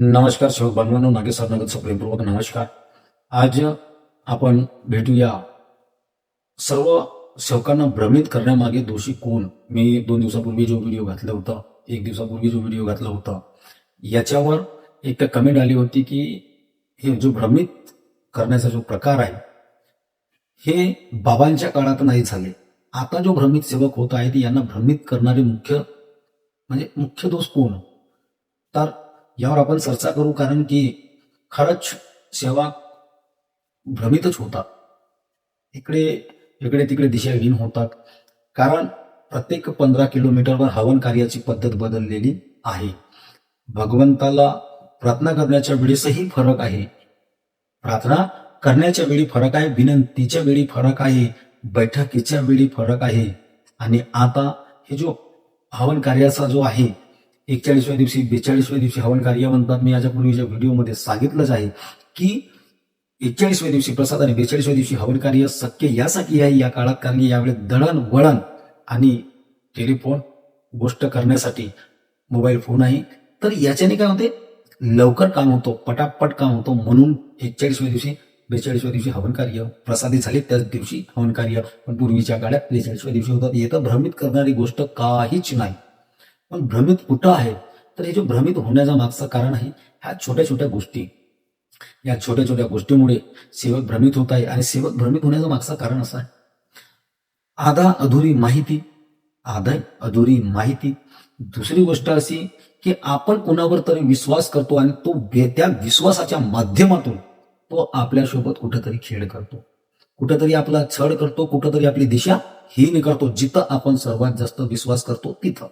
नमस्कार सेवक बांधवांनो नागेश सरनगरचं प्रेमपूर्वक नमस्कार. आज आपण भेटूया सर्व सेवकांना भ्रमित करण्यामागे दोषी कोण? मी दोन दिवसापूर्वी जो व्हिडिओ घातला होता एक दिवसापूर्वी जो व्हिडिओ घातला होता याच्यावर एक कमेंट आली होती की हे जो भ्रमित करण्याचा जो प्रकार आहे हे बाबांच्या काळात नाही झाले. आता जो भ्रमित सेवक होत आहेत यांना भ्रमित करणारे मुख्य म्हणजे मुख्य दोष कोण? तर यावर आपण चर्चा करू कारण की खरंच सेवा भ्रमितच होतात. इकडे इकडे तिकडे दिशाहीन होतात. कारण प्रत्येक पंधरा किलोमीटरवर हवन कार्याची पद्धत बदललेली आहे. भगवंताला प्रार्थना करण्याच्या वेळेसही फरक आहे. प्रार्थना करण्याच्या वेळी फरक आहे विनंतीच्या वेळी फरक आहे बैठकीच्या वेळी फरक आहे. आणि आता हे जो हवन कार्याचा जो आहे एकचाळीसव्या दिवशी बेचाळीसव्या दिवशी हवन कार्य म्हणतात. मी याच्या पूर्वीच्या व्हिडिओमध्ये सांगितलंच आहे की एकचाळीसव्या दिवशी प्रसाद आणि बेचाळीसव्या दिवशी हवन कार्य शक्य यासाठी आहे. या काळात कारण की यावेळी दळण वळण आणि टेलिफोन गोष्ट करण्यासाठी मोबाईल फोन आहे. तर याच्याने काय होते? लवकर काम होतो पटापट काम होतो. म्हणून एकचाळीसव्या दिवशी बेचाळीसव्या दिवशी हवन कार्य प्रसादी झाले. त्याच दिवशी हवन कार्य पण पूर्वीच्या काळात बेचाळीसव्या दिवशी होतात. येतं भ्रमित करणारी गोष्ट काहीच नाही. पण भ्रमित कुठं आहे? तर हे जे भ्रमित होण्याचा मागचं कारण आहे ह्या छोट्या छोट्या गोष्टी. या छोट्या छोट्या गोष्टीमुळे सेवक भ्रमित होत आहे आणि सेवक भ्रमित होण्याचं मागचं कारण असं आहे. आधा अधुरी माहिती आधा अधुरी माहिती. दुसरी गोष्ट अशी की आपण कोणावर तरी विश्वास करतो आणि तो बे- त्या विश्वासाच्या माध्यमातून तो आपल्यासोबत कुठंतरी खेळ करतो. कुठंतरी आपला छळ करतो कुठंतरी आपली दिशा हीन करतो जिथं आपण सर्वात जास्त विश्वास करतो तिथं.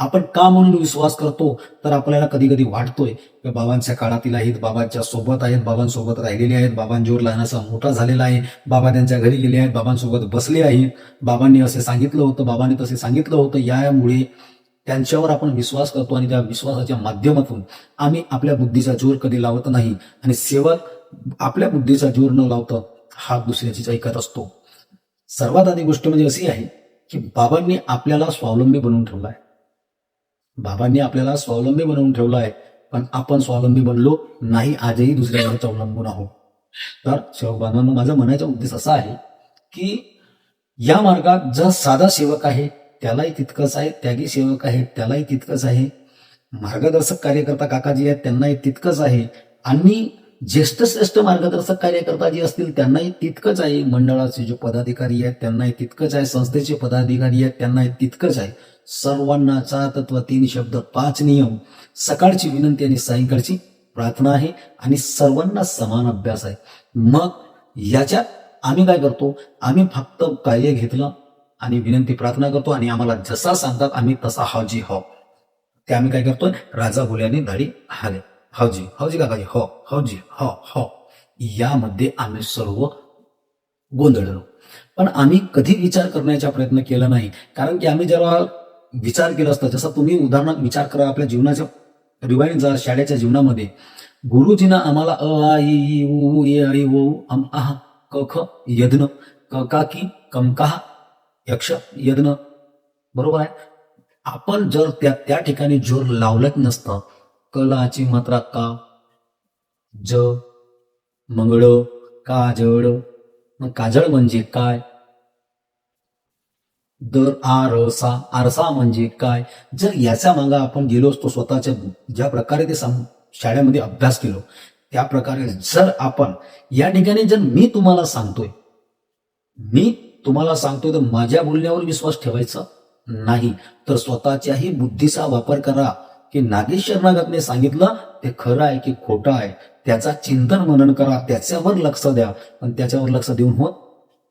आपण का म्हणून विश्वास करतो? तर आपल्याला कधी कधी वाटतोय की बाबांच्या काळातील आहेत बाबांच्या सोबत आहेत बाबांसोबत राहिलेले आहेत बाबांजीवर लहानासा मोठा झालेला आहे बाबा त्यांच्या घरी गेले आहेत बाबांसोबत बसले आहेत. बाबांनी असे सांगितलं होतं बाबांनी तसे सांगितलं होतं. यामुळे त्यांच्यावर आपण विश्वास करतो आणि त्या विश्वासाच्या माध्यमातून आम्ही आपल्या बुद्धीचा जोर कधी लावत नाही आणि सेवा आपल्या बुद्धीचा जोर न लावता हा दुसऱ्याचीच ऐकत असतो. सर्वात आधी गोष्ट म्हणजे अशी आहे की बाबांनी आपल्याला स्वावलंबी बनवून ठेवला आहे. बाबांनी आपल्याला स्वावलंबी बनवून ठेवला आहे पण आपण स्वावलंबी बनलो नाही आजही दुसऱ्यावरच अवलंबून आहोत. तर सेवक बांधवांनो माझा म्हणायचा उद्देश असा आहे की या मार्गात जर साधा सेवक आहे त्यालाही तितकंच आहे त्यागी सेवक आहे त्यालाही तितकंच आहे. मार्गदर्शक कार्यकर्ता काकाजी आहेत त्यांनाही तितकंच आहे. आणि ज्येष्ठ श्रेष्ठ मार्गदर्शक कार्यकर्ता जे असतील त्यांनाही तितकंच आहे. मंडळाचे जे पदाधिकारी आहेत त्यांनाही तितकंच आहे. संस्थेचे पदाधिकारी आहेत त्यांनाही तितकंच आहे. सर्वांना चार तत्व तीन शब्द पाच नियम सकाळची विनंती आणि सायंकाळची प्रार्थना आहे आणि सर्वांना समान अभ्यास आहे. मग याच्यात आम्ही काय करतो? आम्ही फक्त कार्य घेतलं आणि विनंती प्रार्थना करतो आणि आम्हाला जसा सांगतात आम्ही तसा हावजी हो. ते आम्ही काय करतोय? राजा भोल्याने धाडी हाले हावजी. हावजी काकाजी. हो. हावजी. हो. हो. यामध्ये आम्ही सर्व गोंधळलो. पण आम्ही कधी विचार करण्याचा प्रयत्न केला नाही. कारण की आम्ही जेव्हा विचार केला असता जसा तुम्ही उदाहरणार्थ विचार करा आपल्या जीवनाच्या रिवाईन जा शाळेच्या जीवनामध्ये. गुरुजींना आम्हाला अ आ ई उ ए अरे ओ अम आह क ख यज्ञ क का की कम यक्ष यज्ञ बरोबर आहे? आपण जर त्या त्या ठिकाणी जोर लावलंच नसतं कलाची मात्रा का? ज मंगळ काजळ. मग काजळ म्हणजे काय? दर आरसा आरसा म्हणजे काय? जर याच्या मागं आपण गेलो असतो स्वतःच्या ज्या प्रकारे ते सम- शाळेमध्ये अभ्यास केलो त्या प्रकारे जर आपण या ठिकाणी जर मी तुम्हाला सांगतोय मी तुम्हाला सांगतोय तर माझ्या बोलण्यावर विश्वास ठेवायचा नाही. तर स्वतःच्याही बुद्धीचा वापर करा. की नागेश शरणागतने सांगितलं ते खरं आहे की खोटं आहे त्याचा चिंतन मनन करा त्याच्यावर लक्ष द्या. पण त्याच्यावर लक्ष देऊन होत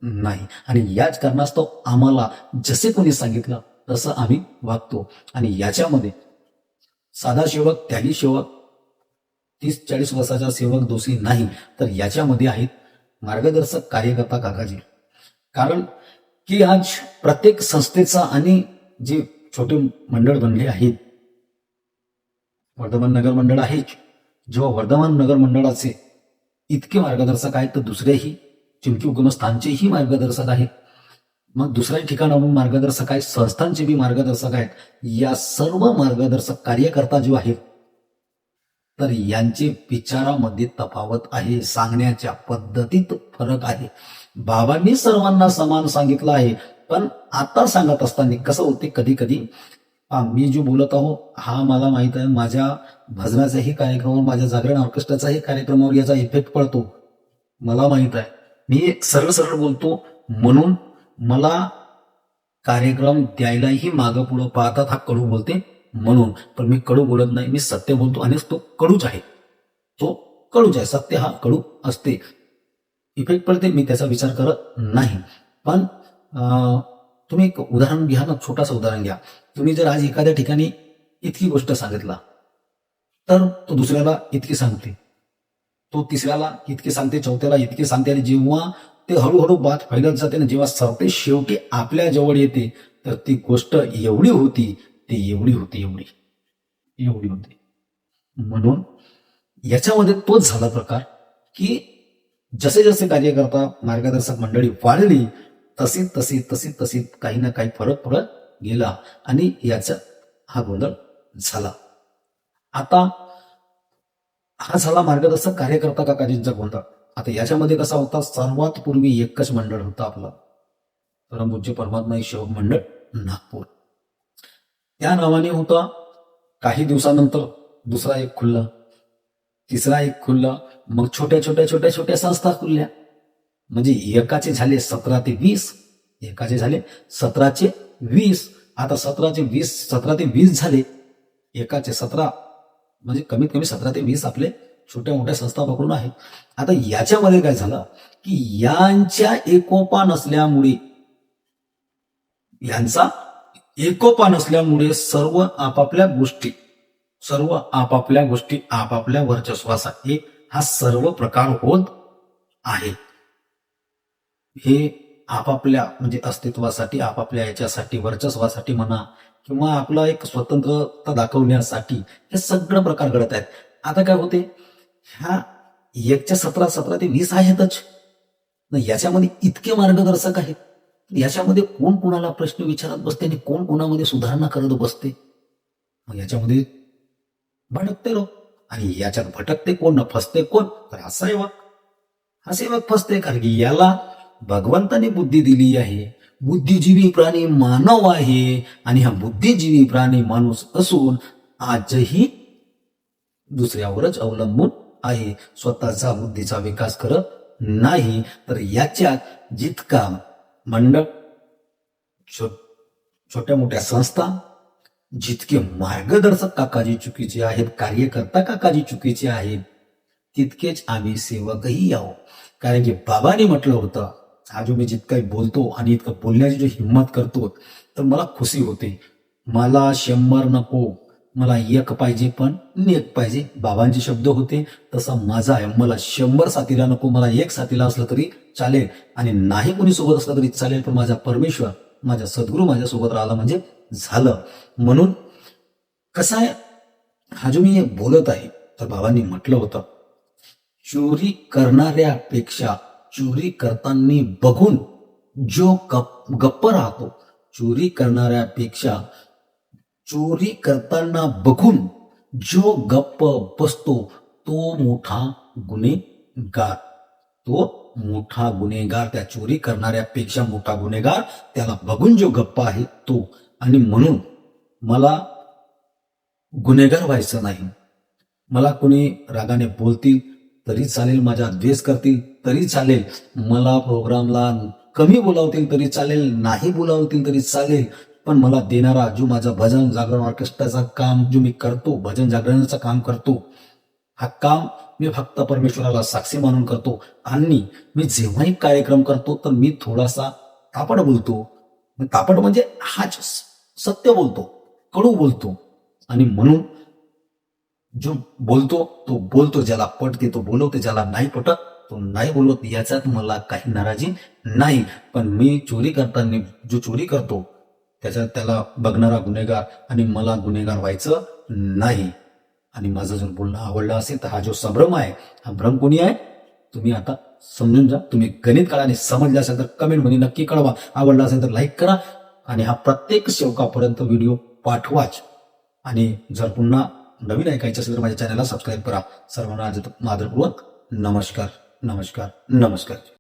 नाही. आणि याच कारणास्तव आम्हाला जसे कोणी सांगितलं तसं आम्ही वागतो. आणि याच्यामध्ये साधा सेवक त्यागी सेवक तीस चाळीस वर्षाचा सेवक दोषी नाही. तर याच्यामध्ये आहेत मार्गदर्शक कार्यकर्ता काकाजी. कारण की आज प्रत्येक संस्थेचा आणि जे छोटे मंडळ बनले आहेत वर्धमान नगर मंडळ आहे जेव्हा वर्धमान नगर मंडळाचे इतके मार्गदर्शक आहेत तर दुसरेही चिमकी उगमस्थानचेही मार्गदर्शक आहेत. मग दुसऱ्या ठिकाणाहून मार्गदर्शक आहेत संस्थांचे बी मार्गदर्शक आहेत. या सर्व मार्गदर्शक कार्यकर्ता जो आहेत तर यांचे विचारामध्ये तफावत आहे सांगण्याच्या पद्धतीत फरक आहे. बाबांनी सर्वांना समान सांगितलं आहे पण आता सांगत असताना कसं होते कधी कधी मी जो बोलत आहो हा मला माहीत आहे माझ्या भजनाच्याही कार्यक्रमावर माझ्या जागरण ऑर्केस्ट्राचाही कार्यक्रमावर याचा इफेक्ट पडतो. मला माहीत आहे. मी सरळ सरळ बोलतो म्हणून मला कार्यक्रम द्यायलाही मागं पुढं पाहतात हा कडू बोलते म्हणून. पण मी कडू बोलत नाही मी सत्य बोलतो आणि तो कडूच आहे. तो कडूच आहे सत्य हा कडू असते. इफेक्ट पडते मी त्याचा विचार करत नाही. पण तुम्ही एक उदाहरण घ्या ना छोटासा उदाहरण घ्या. तुम्ही जर आज एखाद्या ठिकाणी इतकी गोष्ट सांगितला तर तो दुसऱ्याला इतकी सांगते. तो तिसऱ्याला इतके सांगते चौथ्याला इतके सांगते. आणि जेव्हा ते हळूहळू बात फैलत जाते ना जेव्हा सरते शेवटी आपल्या जवळ येते तर ती गोष्ट एवढी होती ती एवढी होती एवढी. एवढी होती. म्हणून याच्यामध्ये तोच झाला प्रकार की जसे जसे कार्यकर्ता मार्गदर्शक मंडळी वाढली तशी तशी तशी तशी काही ना काही फरक पडत गेला. आणि याचा हा गोंधळ झाला. आता हा झाला मार्गदर्शक कार्यकर्ता काकाजींचा कोणता आता याच्यामध्ये कसा होता? सर्वात पूर्वी एकच मंडळ होता आपला. परमपूज्य परमात्मा शिवक मंडळ नागपूर. त्या नावाने होता. काही दिवसानंतर दुसरा एक खुलला तिसरा एक खुलला मग छोट्या छोट्या छोट्या छोट्या संस्था खुलल्या. म्हणजे एकाचे झाले सतरा ते वीस एकाचे झाले सतराचे वीस. आता सतराचे वीस सतरा ते वीस झाले. एकाचे सतरा म्हणजे कमीत कमी सतरा ते वीस आपले छोट्या मोठ्या संस्था पकडून आहे आता याच्यामध्ये काय झालं की यांच्या एकोपा नसल्यामुळे यांचा एकोपा नसल्यामुळे सर्व आपापल्या गोष्टी सर्व आपापल्या गोष्टी आपापल्या वर्चस्वासाठी हा सर्व प्रकार होत आहे. हे आपापल्या म्हणजे अस्तित्वासाठी आपापल्या याच्यासाठी वर्चस्वासाठी म्हणा किंवा आपला एक स्वतंत्रता दाखवण्यासाठी हे सगळं प्रकार घडत आहेत. आता काय होते? ह्या एकच्या सतरा सतरा ते वीस आहेतच. न याच्यामध्ये इतके मार्गदर्शक आहेत. याच्यामध्ये कोण कोणाला प्रश्न विचारत बसते आणि कोण कोणामध्ये सुधारणा करत बसते? मग याच्यामध्ये भटकते लोक. आणि याच्यात भटकते कोण फसते कोण? तर हा सेवक. हा सेवक फसते कारण की याला भगवंताने बुद्धी दिली आहे. बुद्धिजीवी प्राणी मानव आहे आणि हा बुद्धिजीवी प्राणी माणूस असून आजही दुसऱ्यावरच अवलंबून आहे. स्वतःचा बुद्धीचा विकास करत नाही. तर याच्यात जितका मंडळ छो- छोट्या मोठ्या संस्था जितके मार्गदर्शक काकाजी चुकीचे आहेत कार्यकर्ता काकाजी चुकीचे आहेत तितकेच आम्ही सेवकही आहोत. कारण की बाबांनी म्हटलं होतं हा जो मी जितका बोलतो आणि इतकं बोलण्याची जो हिंमत करतो तर मला खुशी होते. मला शंभर नको मला एक पाहिजे पण नेक पाहिजे. बाबांचे शब्द होते तसा माझा आहे. मला शंभर साथीला नको मला एक साथीला असलं तरी चालेल. आणि नाही कोणी सोबत असलं तरी चालेल पण माझा परमेश्वर माझा सद्गुरू माझ्यासोबत राहिला म्हणजे झालं. म्हणून कसं आहे? हा जो मी बोलत आहे तर बाबांनी म्हटलं होतं चोरी करणाऱ्यापेक्षा चोरी करताना बघून जो गप गप्प राहतो चोरी करणाऱ्यापेक्षा चोरी करताना बघून जो गप्प बसतो तो मोठा गुन्हेगार. तो मोठा गुन्हेगार त्या चोरी करणाऱ्यापेक्षा मोठा गुन्हेगार त्याला बघून जो गप्प आहे तो. आणि म्हणून मला गुन्हेगार व्हायचं नाही. मला कोणी रागाने बोलतील तरी चालेल माझ्या द्वेष करतील तरी चालेल. मला प्रोग्रामला कमी बोलावतील तरी चालेल नाही बोलावतील तरी चालेल. पण मला देणारा जो माझा भजन जागरण ऑर्केस्ट्राचा काम जो मी करतो भजन जागरणाचं काम करतो हा काम मी फक्त परमेश्वराला साक्षी मानून करतो. आणि मी जेव्हाही कार्यक्रम करतो तर मी थोडासा तापड बोलतो. तापट तापड म्हणजे हाच सत्य बोलतो कडू बोलतो. आणि म्हणून जो बोलतो तो बोलतो ज्याला पटते तो बोलवते ज्याला नाही पटत तो नाही बोलवत याच्यात मला काही नाराजी नाही. पण मी चोरी करताना जो चोरी करतो त्याच्यात त्याला बघणारा गुन्हेगार आणि मला गुन्हेगार व्हायचं नाही. आणि माझं जर बोलणं आवडलं असेल तर हा जो संभ्रम आहे हा भ्रम कोणी आहे? तुम्ही आता समजून जा. तुम्ही गणित काळाने समजले असेल तर कमेंटमध्ये नक्की कळवा. आवडला असेल तर लाईक करा. आणि हा प्रत्येक सेवकापर्यंत व्हिडिओ पाठवाच. आणि जर पुन्हा नवीन ऐकायचं असेल तर माझ्या चॅनलला सबस्क्राईब करा. सर्वांना आज आदरपूर्वक नमस्कार नमस्कार नमस्कार.